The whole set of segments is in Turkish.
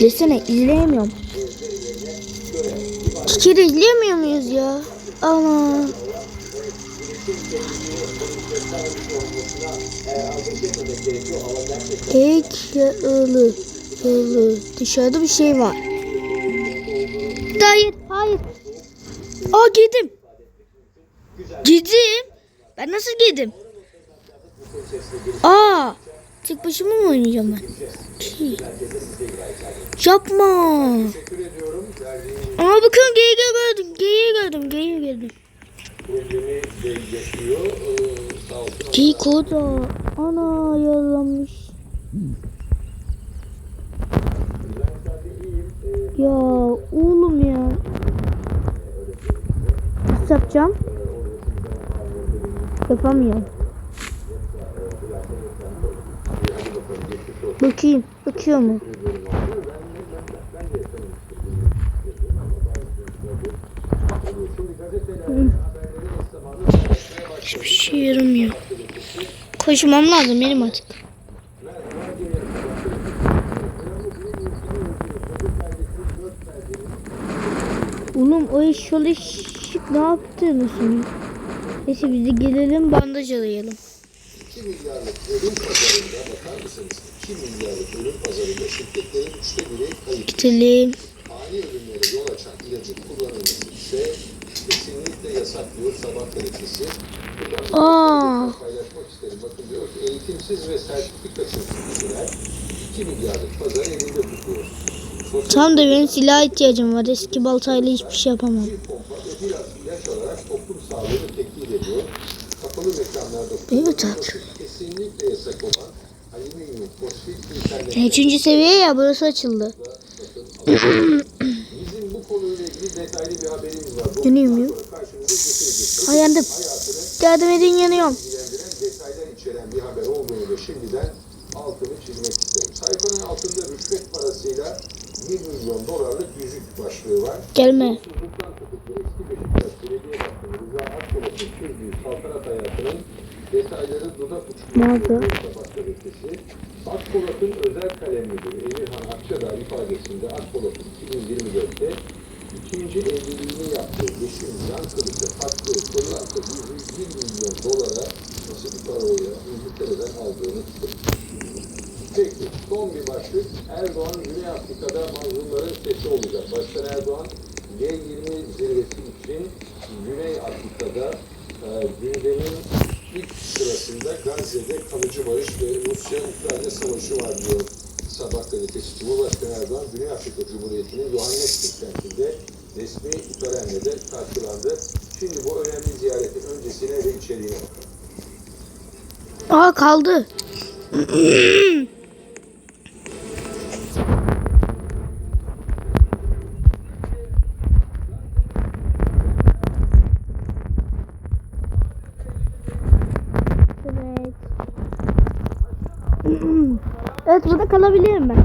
Desene izleyemiyorum. İki kere izleyemiyor muyuz ya? Ama Ek ya ılı ılı dışarıda bir şey var. Hayır hayır. Aa girdim. Girdim. Ben nasıl girdim? Aa tek başıma mı oynayacağım ben? Ki. Yapma. Aa bakın geyiği gördüm. Geyiği gördüm. Geyiği gördüm. Geyik orada. Ana yaralanmış. Ya oğlum ya. Nasıl yapacağım? Yapamıyorum. Bakayım. Bakıyor mu? Hiçbir şey yaramıyor. Koşmam lazım benim artık. Oğlum o eşyol eşik ne yaptığını sanıyor. Neyse biz de gelelim bandaj alayalım. 2 milyarlık ölüm pazarında bakar mısınız? 2 milyarlık ölüm pazarında şirketlerin üçte biri kayıp. Gidelim. Ani ölümlere yol açan ilacın kullanılması ise kesinlikle yasaklıyor sabah gazetesi. Aa, paylaşmak isterim. Bakın diyor ki eğitimsiz ve sertifikasız kişiler 2 milyarlık pazar elinde tutuyor. Sosyal tam da benim silah ihtiyacım var. Eski baltayla hiçbir şey yapamam. Alüminyum fosfit internet Üçüncü seviye ya burası açıldı. Yanıyor muyum? Ay yandım. Yardım edin yanıyorum. ilgilendiren detaylar içeren bir haber olduğunu da şimdiden altını çizmek isterim. Sayfanın altında rüşvet parasıyla 1 milyon dolarlık yüzük başlığı var. Gelme. Hukuktan tutuklu eski Beşiktaş Belediye Başkanı Rıza Akpolat'ın sürdüğü saltanat hayatının detayları dudak Nerede? Akpolat'ın özel kalem Emirhan Akçadağ ifadesinde Akpolat'ın 2024'te ikinci evliliğini yaptığı eşin yan kılıcı hakkı pırlanta 101 milyon dolara nasıl bir para o ya İngiltere'den aldığını Peki son bir başlık. Erdoğan Güney Afrika'da mazlumların sesi olacak. Başkan Erdoğan G20 zirvesi için Güney Afrika'da e, gündemin ilk sırasında Gazze'de kalıcı barış ve Rusya-Ukrayna savaşı var diyor Sabah gazetesi. Cumhurbaşkanı Erdoğan Güney Afrika Cumhuriyeti'nin Johannesburg kentinde resmi törenle de karşılandı. Şimdi bu önemli ziyaretin öncesine ve içeriğine bakalım. Aa kaldı. Evet. Evet burada kalabilirim ben.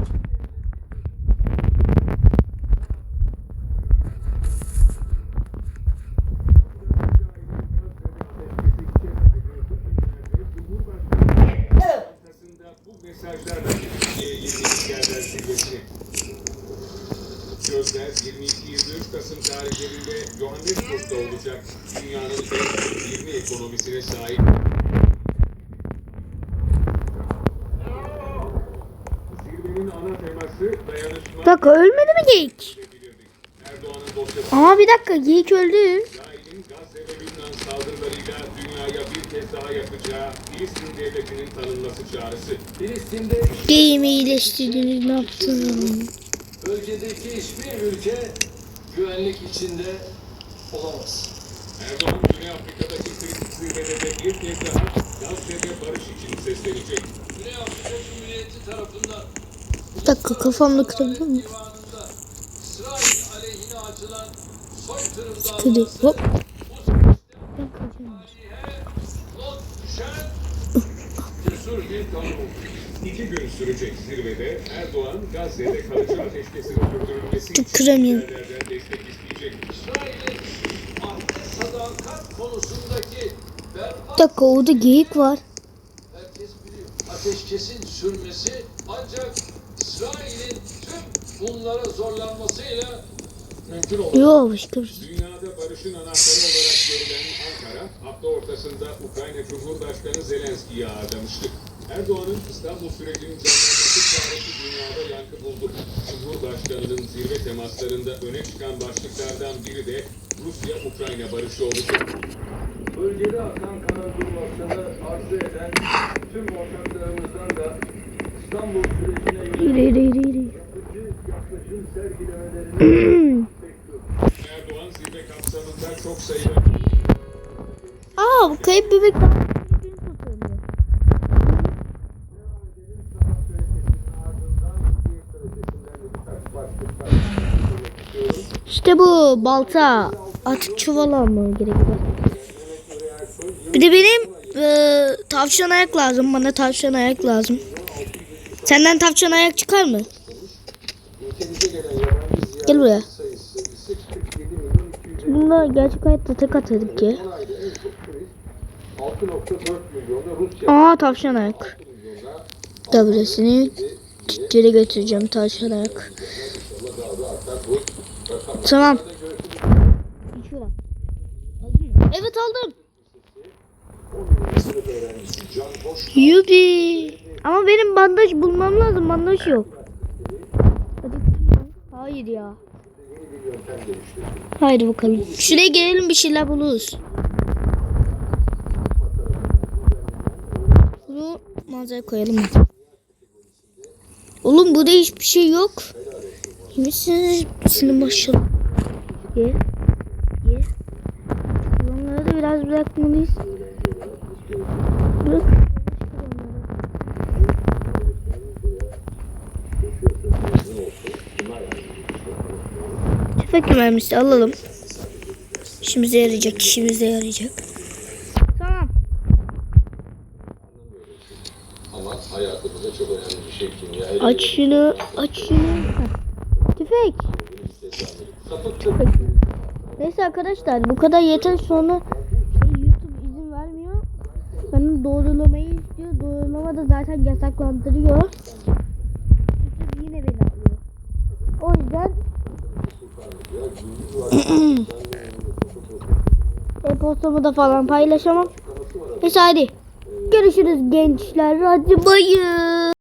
arkasında bu mesajlarla G22'lerden zirvesi. Sözler 22-23 Kasım tarihlerinde Johannesburg'da olacak dünyanın en büyük 20 ekonomisine sahip. Zirvenin ana teması dayanışma Bir dakika ölmedi mi geyik? Aa bir dakika geyik öldü. Geyiğimi iyileştirdiniz ne yaptınız? bölgedeki hiçbir ülke güvenlik içinde olamaz. Erdoğan Güney Afrika'daki kritik zirvede de bir kez daha Gazze'de barış için seslenecek. Güney Afrika Cumhuriyeti tarafından Bir dakika kafamda kırabilir miyim? davası Hop. İki gün sürecek zirvede Erdoğan Gazze'de kalıcı ateşkesin sürdürülmesi için kıramıyorum. destek isteyecek. Sadakat konusundaki Bir dakika orada geyik var. herkes biliyor. Ateşkesin sürmesi ancak İsrail'in tüm bunlara zorlanmasıyla mümkün olur. Yok başka bir şey. Dünyada barışın anahtarı olarak görülen Ankara, hafta ortasında Ukrayna Cumhurbaşkanı Zelenski'yi ağırlamıştı. Erdoğan'ın İstanbul sürecinin canlanması çağrısı dünyada yankı buldu. Cumhurbaşkanının zirve temaslarında öne çıkan başlıklardan biri de Rusya-Ukrayna barışı olacak. Bölgede akan kanal durmasını arzu eden tüm ortaklarımızdan da İstanbul sürecine Yürü yürü yürü yürü. Aa bu kayıp bebek. İşte bu balta. Artık çuval almam gerekiyor. Bir de benim e, tavşan ayak lazım. Bana tavşan ayak lazım. Senden tavşan ayak çıkar mı? Gel buraya. sayısı ise 47 milyon 250 Bununla gerçek hayatta tek atardık ki. ayda en çok turist 6.4 milyonda Rusya Aa tavşan ayak. W'sini geri götüreceğim tavşan ayak. Tamam. Evet aldım. Yubi. Ama benim bandaj bulmam lazım. Bandaj yok. Hayır ya. Haydi bakalım. Şuraya gelelim bir şeyler buluruz. Bunu mağazaya koyalım. Oğlum burada hiçbir şey yok. Yemişsiniz. Senin başına. Ye. Ye. Bunları da biraz bırakmalıyız. Bırak. Tüfek mermisi alalım. İşimize yarayacak, işimize yarayacak. Tamam. Şey. Aç şunu, aç şunu. Tüfek. Tüfek. Neyse arkadaşlar bu kadar yeter sonra şey, YouTube izin vermiyor. Benim doğrulamayı istiyor. Doğrulama da zaten yasaklandırıyor. YouTube yine beni alıyor. O yüzden e-postamı da falan paylaşamam. Neyse hadi. Görüşürüz gençler. Hadi bayım.